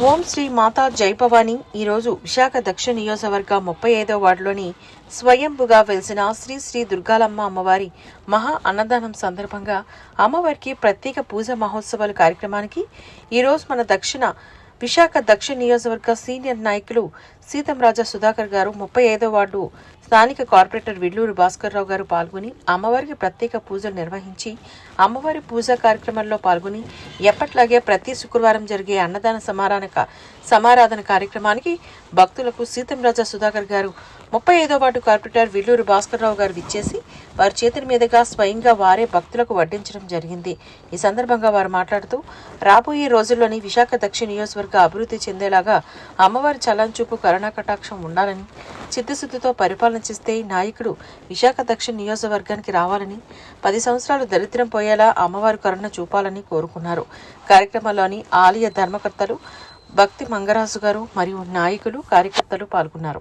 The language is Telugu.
ఓం శ్రీ మాతా జైభవాని ఈరోజు విశాఖ దక్షిణ నియోజకవర్గ ముప్పై ఐదో వార్డులోని స్వయంభుగా వెలిసిన శ్రీ శ్రీ దుర్గాలమ్మ అమ్మవారి మహా అన్నదానం సందర్భంగా అమ్మవారికి ప్రత్యేక పూజ మహోత్సవాల కార్యక్రమానికి ఈరోజు మన దక్షిణ విశాఖ దక్షిణ నియోజకవర్గ సీనియర్ నాయకులు సీతంరాజా సుధాకర్ గారు ముప్పై ఐదో వార్డు స్థానిక కార్పొరేటర్ విడ్లూరు భాస్కర్రావు గారు పాల్గొని అమ్మవారికి ప్రత్యేక పూజలు నిర్వహించి అమ్మవారి పూజా కార్యక్రమంలో పాల్గొని ఎప్పట్లాగే ప్రతి శుక్రవారం జరిగే అన్నదాన సమారాధన సమారాధన కార్యక్రమానికి భక్తులకు సీతంరాజా సుధాకర్ గారు ముప్పై ఐదో వార్డు కార్పొరేటర్ విల్లూరు భాస్కర్రావు గారు విచ్చేసి వారి చేతుల మీదుగా స్వయంగా వారే భక్తులకు వడ్డించడం జరిగింది. ఈ సందర్భంగా వారు మాట్లాడుతూ రాబోయే రోజుల్లోని విశాఖ దక్షిణ నియోజకవర్గ అభివృద్ధి చెందేలాగా అమ్మవారి చలంచూపు కరుణా కటాక్షం ఉండాలని చిత్తశుద్ధితో పరిపాలన చేస్తే నాయకుడు విశాఖ దక్షిణ నియోజకవర్గానికి రావాలని పది సంవత్సరాలు దరిద్రం పోయేలా అమ్మవారి కరుణ చూపాలని కోరుకున్నారు. కార్యక్రమంలోని ఆలయ ధర్మకర్తలు భక్తి మంగరాజు గారు మరియు నాయకులు కార్యకర్తలు పాల్గొన్నారు.